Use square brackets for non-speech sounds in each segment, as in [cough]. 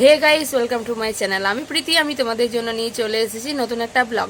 Hey guys welcome to my channel আমি প্রীতি, আমি তোমাদের জন্য নিয়ে চলে এসেছি নতুন একটা ব্লগ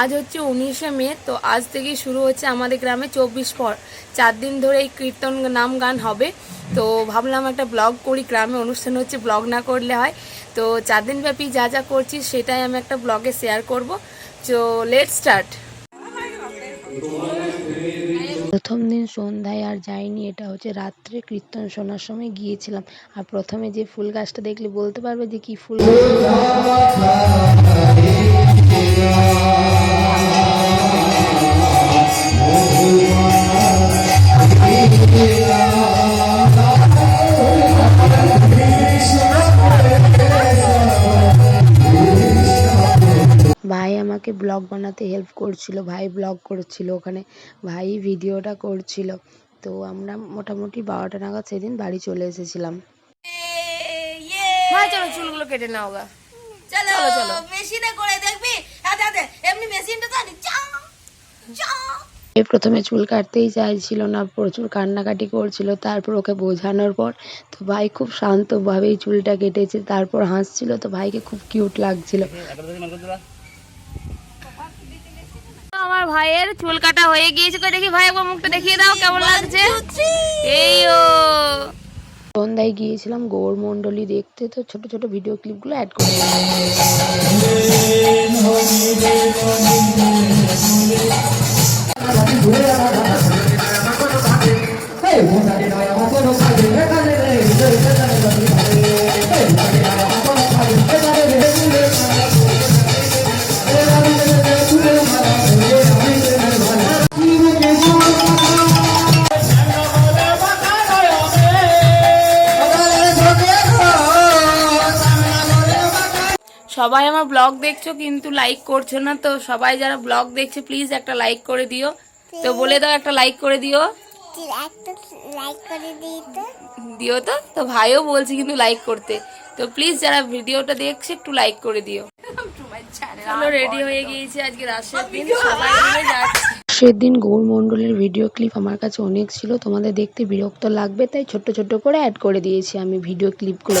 আজ হচ্ছে উনিশে মে, তো আজ থেকেই শুরু হচ্ছে আমাদের গ্রামে চব্বিশ পর চার দিন ধরে এই কীর্তন নাম গান হবে। তো ভাবলাম একটা ব্লগ করি, গ্রামে অনুষ্ঠান হচ্ছে ব্লগ না করলে হয়। তো চার দিন ব্যাপী যা যা করছি, সেটাই আমি একটা ব্লগে শেয়ার করব। তো লেট স্টার্ট প্রথম দিন সন্ধ্যায় আর যাইনি, এটা হচ্ছে রাত্রে কীর্তন শোনার সময় গিয়েছিলাম। আর প্রথমে যে ফুল গাছটা দেখলে বলতে পারবে যে কি ফুল আমাকে ব্লগ বানাতে হেল্প করছিল ভাই ব্লগ করছিল ওখানে ভাই ভিডিওটা করছিল। তো আমরা মোটামুটি বারোটা নাগাদ সেদিন বাড়ি চলে এসেছিলাম। চলো চুলগুলো কেটে নাও গা। চলো চলো, চলো। মেশিনে করে দেখবি। এমনি মেশিনটা তো আনি। চা চা। এই প্রথমে চুল কাটতেই চাইছিল না প্রচুর কান্নাকাটি করছিল তারপর ওকে বোঝানোর পর তো ভাই খুব শান্তভাবেই চুলটা কেটেছে তারপর হাসছিল তো ভাইকে খুব কিউট লাগছিল। আমার ভাইয়ের চুল কাটা হয়ে গিয়েছে তো দেখি ভাই একবার মুখটা দেখিয়ে দাও কেমন লাগছে এই ও সন্ধ্যায় গিয়েছিলাম গৌর মণ্ডলী দেখতে তো ছোট ছোট ভিডিও ক্লিপগুলো অ্যাড করে সবাই আমার ব্লগ দেখছ কিন্তু লাইক করছ না তো। সবাই যারা ব্লগ দেখছে প্লিজ একটা লাইক করে দিও। তো বলে দাও একটা লাইক করে দিও। একটা লাইক করে দিই তো। দিও তো? তো ভাইও বলছে কিন্তু লাইক করতে। তো প্লিজ যারা ভিডিওটা দেখছে একটু লাইক করে দিও। চলো রেডি হয়ে গিয়েছি আজকে রাশের দিন। সবাই মিলে যাচ্ছি। সেদিন গৌর মণ্ডলের ভিডিও ক্লিপ আমার কাছে অনেক ছিল তোমাদের দেখতে বিরক্ত লাগবে তাই ছোট্ট ছোট্ট করে অ্যাড করে দিয়েছি আমি ভিডিও ক্লিপগুলো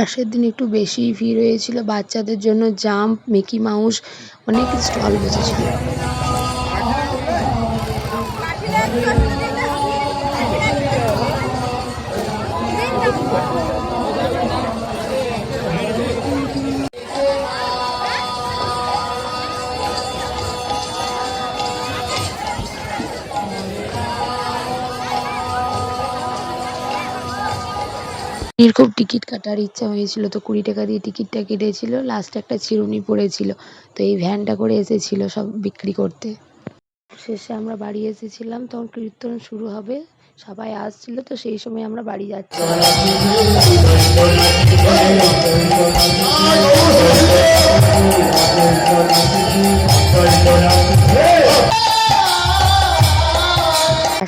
রাশের দিন একটু বেশি ভিড় হয়েছিল। বাচ্চাদের জন্য জাম্প মিকি মাউস অনেক স্টল বসেছিল। খুব টিকিট কাটার ইচ্ছা হয়েছিল তো কুড়ি টাকা দিয়ে টিকিটটা কেটেছিল লাস্টে একটা চিরুনি পড়েছিল। তো এই ভ্যানটা করে এসেছিল সব বিক্রি করতে। শেষে আমরা বাড়ি এসেছিলাম, তখন কীর্তন শুরু হবে, সবাই আসছিল তো সেই সময় আমরা বাড়ি যাচ্ছি।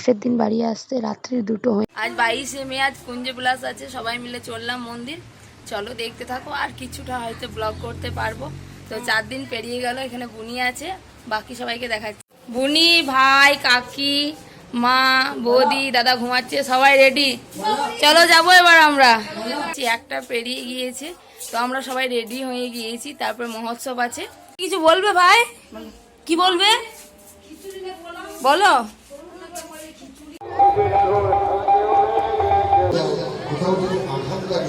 লাস্টের দিন বাড়ি আসতে রাত্রি দুটো হয়ে আজ বাইশে মে, আজ কুঞ্জে প্লাস আছে, সবাই মিলে চললাম মন্দির। চলো দেখতে থাকো, আর কিছুটা হয়তো ব্লগ করতে পারব। তো চার দিন পেরিয়ে গেল, এখানে বুনি আছে, বাকি সবাইকে দেখাচ্ছি। বুনি, ভাই, কাকি, মা, বৌদি, দাদা ঘুমাচ্ছে, সবাই রেডি চলো যাব এবার আমরা। একটা পেরিয়ে গিয়েছে, তো আমরা সবাই রেডি হয়ে গিয়েছি, তারপর মহোৎসব আছে। কিছু বলবে ভাই? কি বলবে? বলো।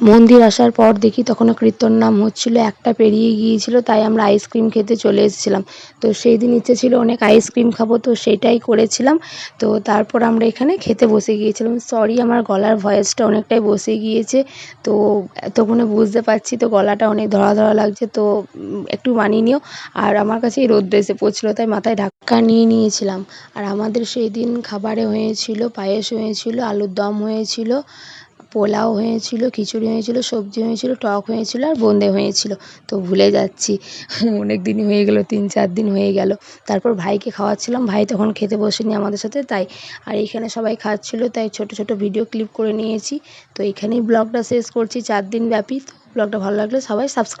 মন্দির আসার পর দেখি তখনও কীর্তন নাম হচ্ছিল, একটা পেরিয়ে গিয়েছিল, তাই আমরা আইসক্রিম খেতে চলে এসেছিলাম। তো সেই দিন ইচ্ছে ছিল অনেক আইসক্রিম খাব, তো সেটাই করেছিলাম। তো তারপর আমরা এখানে খেতে বসে গিয়েছিলাম। সরি আমার গলার ভয়েসটা অনেকটাই বসে গিয়েছে। তো এতক্ষণে বুঝতে পারছি, তো গলাটা অনেক ধরা ধরা লাগছে, তো একটু মানিয়ে নিও। আর আমার কাছে এই রোদ্র এসে পড়ছিলো, তাই মাথায় ঢাকা নিয়ে নিয়েছিলাম। আর আমাদের সেই দিন খাবারে হয়েছিল, পায়েস হয়েছিল, আলুর দম হয়েছিল। পোলাও হয়েছিল, খিচুড়ি হয়েছিল, সবজি হয়েছিল, টক হয়েছিল আর বোঁদে হয়েছিল। তো ভুলে যাচ্ছি। [laughs] অনেক দিনই হয়ে গেল, তিন চার দিন হয়ে গেল। তারপর ভাইকে খাওয়াচ্ছিলাম। ভাই তখন খেতে বসেনি আমাদের সাথে, তাই আর এখানে সবাই খাচ্ছিল, তাই ছোট ছোট ভিডিও ক্লিপ করে নিয়েছি। তো এখানেই ব্লগটা শেষ করছি, চার দিন ব্যাপী। তো ব্লগটা ভালো লাগলে সবাই সাবস্ক্রাইব